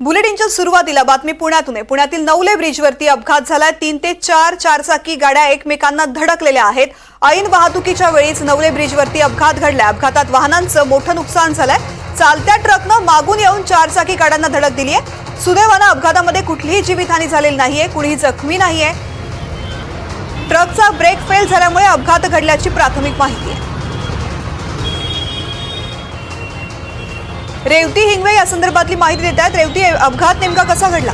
बुलेटिनच्या सुरुवातीला बातमी पुण्यातून आहे. पुण्यातील नवले ब्रिजवरती अपघात झालाय. तीन ते चार चारचाकी गाड्या एकमेकांना धडकलेल्या आहेत. ऐन वाहतुकीच्या वेळीच नवले ब्रिजवरती अपघात घडलाय. अपघातात वाहनांचं मोठं नुकसान झालंय. चालत्या ट्रकनं मागून येऊन चारचाकी गाड्यांना धडक दिली आहे सुदैवानं अपघातामध्ये कुठलीही जीवितहानी झालेली नाहीये. कुणीही जखमी नाहीये. ट्रकचा ब्रेक फेल झाल्यामुळे अपघात घडल्याची प्राथमिक माहिती आहे. रेवती हिंगवे या संदर्भातली माहिती देत आहेत रेवती अपघात नेमका कसा घडला?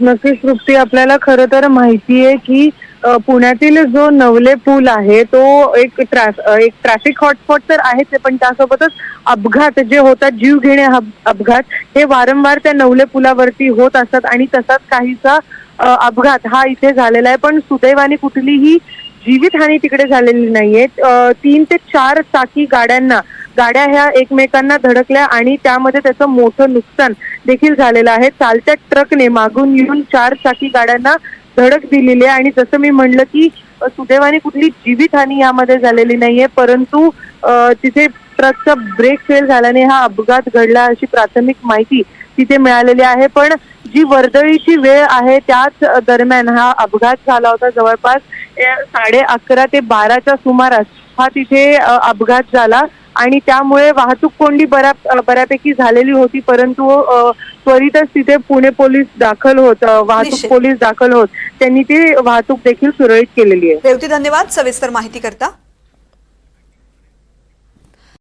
नक्कीच तृप्ती आपल्याला खरं तर माहिती आहे की अ, पुण्यातील जो नवले पूल आहे तो एक ट्रॅफ अ, एक ट्रॅफिक हॉटस्पॉट तर आहेच आहे, पण त्यासोबतच अपघात जे होतात जीव घेणे अपघात हे वारंवार त्या नवले पुलावरती होत असतात आणि तसाच काहीसा अ, अपघात हा इथे झालेला आहे. पण सुदैवाने कुठलीही जीवितहानी तिकडे झालेली नाहीये. अ, तीन ते चार चाकी गाड्यांना गाड्या ह्या एकमेकांना धडकल्या आणि त्यामध्ये त्याचं मोठं नुकसान देखील झालेलं आहे. चालत्या ट्रकने मागून येऊन चार चाकी गाड्यांना धडक दिलेली आहे. आणि जसं मी म्हणलं की सुदैवाने कुठली जीवितहानी यामध्ये झालेली नाहीये. परंतु तिथे ट्रकचा ब्रेक फेल झाल्याने हा अपघात घडला अशी प्राथमिक माहिती तिथे मिळालेली आहे. पण जी वर्दळीची वेळ आहे त्याच दरम्यान हा अपघात झाला होता. जवळपास साडे अकरा ते बाराच्या सुमारास हा तिथे अपघात झाला. आणि त्यामुळे वाहतूक कोंडी बऱ्या बऱ्यापैकी झालेली होती परंतु त्वरितच तिथे पुणे पोलीस दाखल होत वाहतूक. पोलीस दाखल होत. त्यांनी ती वाहतूक देखील सुरळीत केलेली आहे. धन्यवाद सविस्तर माहिती करता.